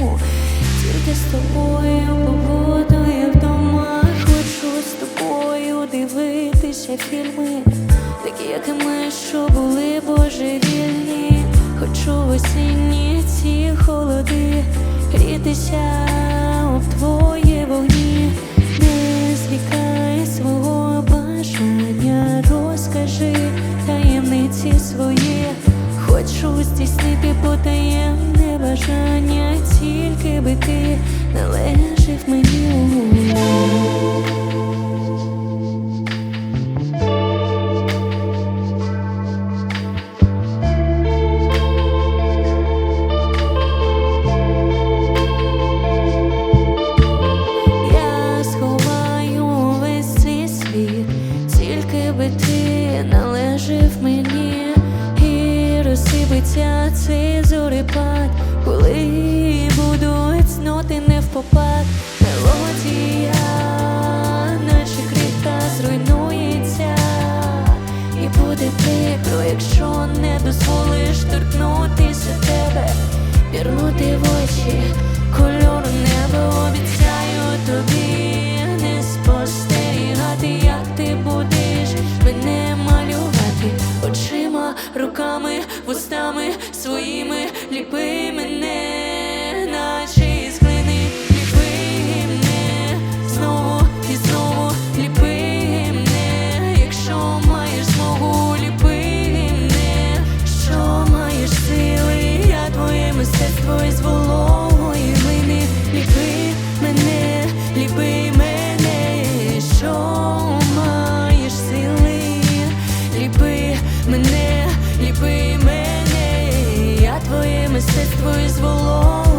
тобою, тільки з тобою, побудує вдома, хочу з тобою дивитися фільми, такі, як і ми, що були божевільні, хочу осінні ці холоди, грітися у твоє вогні, не звікай свого бажання, розкажи таємниці свої, хочу здійснити потаємниці бажання, тільки би ти належив мені. Я сховаю весь цей світ, тільки би ти належив мені, і розсипеться цей зорепад, коли будуть цноти не впопад, мелодія, наче крихта зруйнується, і буде прикро, якщо не дозволиш торкнутися тебе, пірнути в очі, кольору неба обіцяю тобі устами своїми ліпи мене, наче із глини ліпи і знову ліпи якщо маєш змогу ліпи що маєш сили, я твоє мистецтво і зволу. лисиству із волос.